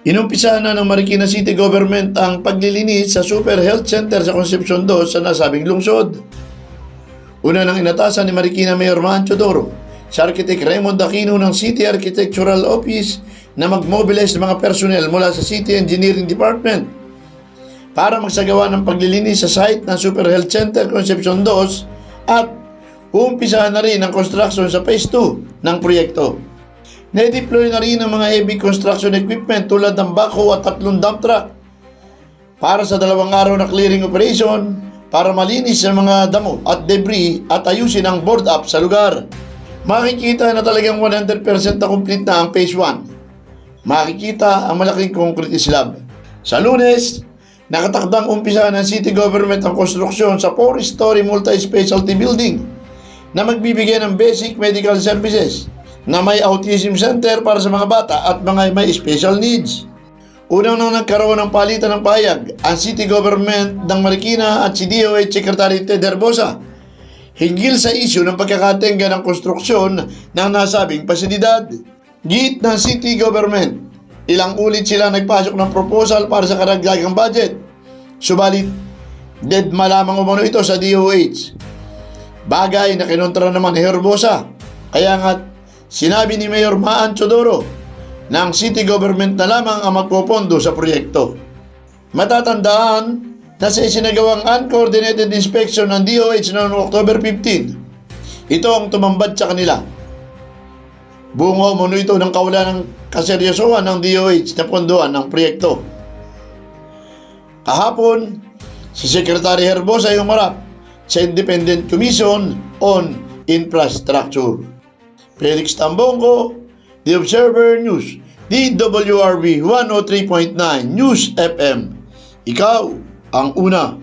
Inumpisahan na ng Marikina City Government ang paglilinis sa Super Health Center sa Concepcion 2 sa nasabing lungsod. Una nang inatasan ni Marikina Mayor Mancho Doro sa Architect Raymond Aquino ng City Architectural Office na mag-mobilize ng mga personnel mula sa City Engineering Department para magsagawa ng paglilinis sa site ng Super Health Center Concepcion 2 at uumpisahan na rin ang construction sa Phase 2 ng proyekto. Na-deploy na rin ang mga heavy construction equipment tulad ng backhoe at tatlong dump truck para sa dalawang araw na clearing operation para malinis ang mga damo at debris at ayusin ang board up sa lugar. Makikita na talagang 100% na complete na ang phase 1. Makikita ang malaking concrete slab. Sa lunes, nakatakdang umpisa ng city government ang konstruksyon sa 4-story multi-specialty building na magbibigay ng basic medical services na may autism center para sa mga bata at mga may special needs. Unang nang nagkaroon ng palitan ng pahayag ang City Government ng Marikina at si DOH Secretary Ted Herbosa hinggil sa isyu ng pagkakatenga ng konstruksyon ng nasabing pasilidad. Giit ng City Government, ilang ulit sila nagpasok ng proposal para sa karagdagang budget. Subalit, dead malamang umano ito sa DOH. Bagay na kinontra naman ni Herbosa. Kaya nga, sinabi ni Mayor Maan Chodoro na ang city government na lamang ang magpopondo sa proyekto. Matatandaan na sa isinagawang uncoordinated inspection ng DOH noong October 15, ito ang tumambad sa kanila. Bungo mo ito ng kawalan ng kaseryosohan ng DOH na pondohan ng proyekto. Kahapon, si Secretary Herbosa ay umarap sa Independent Commission on Infrastructure. Felix Tambongko, The Observer News, DWRB 103.9 News FM. Ikaw ang una.